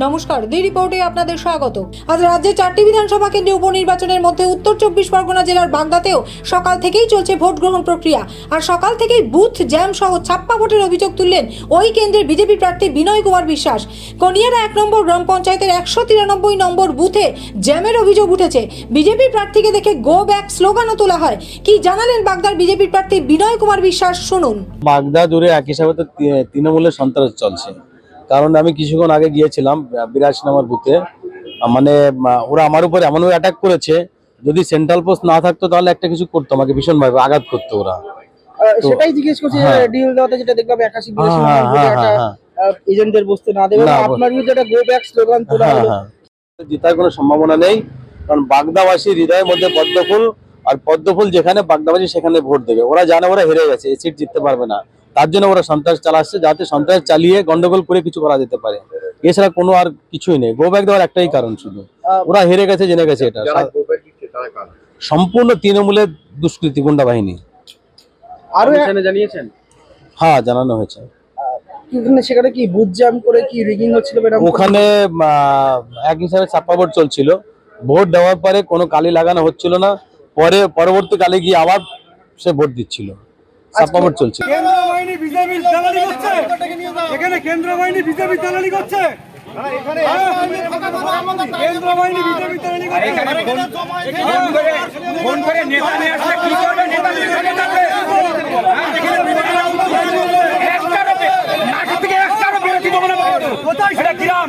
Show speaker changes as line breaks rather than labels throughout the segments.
নমস্কার, দি রিপোর্টে আপনাদের স্বাগত। আজ রাজ্যে চারটি বিধানসভা কেন্দ্রে উপনির্বাচনের মধ্যে উত্তর চব্বিশ পরগনা জেলার বাগদাতেও সকাল থেকেই চলছে ভোট গ্রহণ প্রক্রিয়া। আর সকাল থেকেই বুথ জ্যাম সহ ছাপ্পা ভোটের অভিযোগ তুললেন ওই কেন্দ্রের বিজেপি প্রার্থী বিনয় কুমার বিশ্বাস। কনিয়ারা এক নম্বর, গ্রাম পঞ্চায়েতের একশো তিরানব্বই নম্বর বুথে জ্যামের অভিযোগ উঠেছে। বিজেপি প্রার্থীকে দেখে গো ব্যাক স্লোগানও তোলা হয়। কি জানালেন বাগদার বিজেপি প্রার্থী বিনয় কুমার বিশ্বাস, শুনুন।
বাগদা জুড়ে এক হিসাবে তো তি- তৃণমূলের সন্ত্রাস চলছে। কারণ আমি কিছুক্ষণ আগে গিয়েছিলাম বিরাশি নম্বর বুথে মানে ওরা আমার উপরে এমনভাবে অ্যাটাক করেছে যদি সেন্ট্রাল পোস্ট না থাকতো তাহলে একটা কিছু করতো আমাকে ভীষণভাবে আঘাত করতো ওরা।
সেটাই জিজ্ঞেস করছি
হ্যাঁ।
ডিল দেওয়াতে যেটা দেখলাম একাশি বিরাশি
হ্যাঁ,
নম্বর বুথে
হ্যাঁ,
একটা
হ্যাঁ, হ্যাঁ।
এজেন্টদের বসতে না দেবে। আপনার বিরুদ্ধে একটা গো ব্যাক স্লোগান তোলা
হ্যাঁ
হলো।
হ্যাঁ। জেতার কোনো সম্ভাবনা নেই কারণ বাগদাবাসী হৃদয়ের মধ্যে পদ্মফুল আর পদ্মফুল যেখানে বাগদাবাসী সেখানে ভোট দেবে। ওরা জানে ওরা হেরে গেছে এই সিট জিততে পারবে না। তার জন্য ওরা সন্ত্রাস চালাচ্ছে যাতে সন্ত্রাস চালিয়ে গন্ডগোল করে কিছু করা যেতে পারে। এছাড়া কোনো আর কিছুই নেই। গো ব্যাক দেওয়ার একটাই কারণ শুধু। ওরা হেরে গেছে জেনে গেছে এটা। সম্পূর্ণ তৃণমূলের দুষ্কৃতি গুন্ডা বাহিনী।
আরও
জানিয়েছেন? হ্যাঁ জানানো হয়েছে।
সেখানে কি বুথ জ্যাম করে কি রিগিং হচ্ছিল
ওখানে আহ, এক হিসাবে ছাপ্পা ভোট চলছিল। ভোট দেওয়ার পরে কোনো কালি লাগানো হচ্ছিল না। পরে পরবর্তীকালে গিয়ে আবার সে ভোট দিচ্ছিল। ছাপ্পা ভোট চলছিল
কেন্দ্র বাহিনী বিজেপি দালালি করছে। এখানে কেন্দ্র বাহিনী বিজেপি দালালি করছে? কেন্দ্র বাহিনী বিজেপি দালালি করছে। ফোন করে নেতা নিয়ে আসলে কি করবে? নেতা নিয়ে আসলে কোথায়? সেটা গ্রাম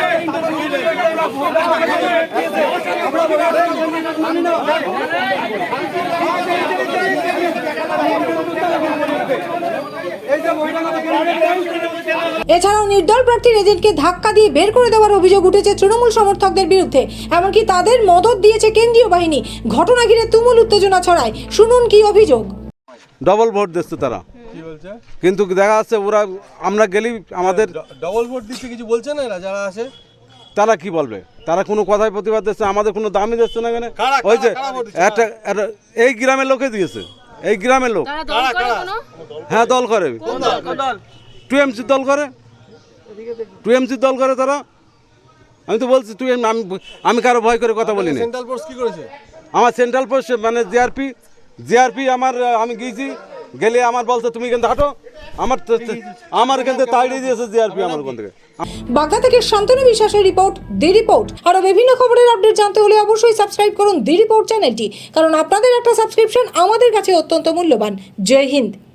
এছাড়াও নির্দল প্রার্থীর এজেন্টকে ধাক্কা দিয়ে বের করে দেওয়ার অভিযোগ উঠেছে তৃণমূল সমর্থকদের বিরুদ্ধে এমনকি তাদের মদত দিয়েছে কেন্দ্রীয় বাহিনী। ঘটনা ঘিরে তুমুল উত্তেজনা ছড়ায়। শুনুন কি অভিযোগ?
ডবল ভোট দিচ্ছে তারা। কিন্তু দেখা যাচ্ছে ওরা আমরা গেলেই আমাদের
ডবল ভোট দিচ্ছে কিছু বলছে না যারা আসে
তারা কি বলবে? তারা কোনো কথায় প্রতিবাদ দিচ্ছে আমাদের কোনো দামই দিচ্ছে না এখানে?
কারা,
ওই যে? একটা একটা এই গ্রামের লোকে দিয়েছে। এই গ্রামের লোক।
তারা দল করে কোনো?
হ্যাঁ দল করে।
কোন দল?
টু এমসি দল করে। টু এমসি দল করে তারা। আমি তো বলছি তুই আমি আমি কারও ভয় করে কথা বলিনি।
সেন্ট্রাল ফোর্স কি করেছে?
আমার সেন্ট্রাল পোস্ট মানে জিআরপি জিআরপি আমার আমি গিয়েছি। গেলে আমার বলছে, তুমি কিন্তু হাঁটো। আমার আমার কিন্তু তাড়িয়ে দিয়েছে জিআরপি আমার ওখান থেকে।
বাগদা থেকে শান্তনু বিশ্বাসের রিপোর্ট, দি রিপোর্ট। আরও বিভিন্ন খবরের আপডেট জানতে হলে অবশ্যই সাবস্ক্রাইব করুন দি রিপোর্ট চ্যানেলটি, কারণ আপনাদের একটা সাবস্ক্রিপশন আমাদের কাছে অত্যন্ত মূল্যবান। জয় হিন্দ।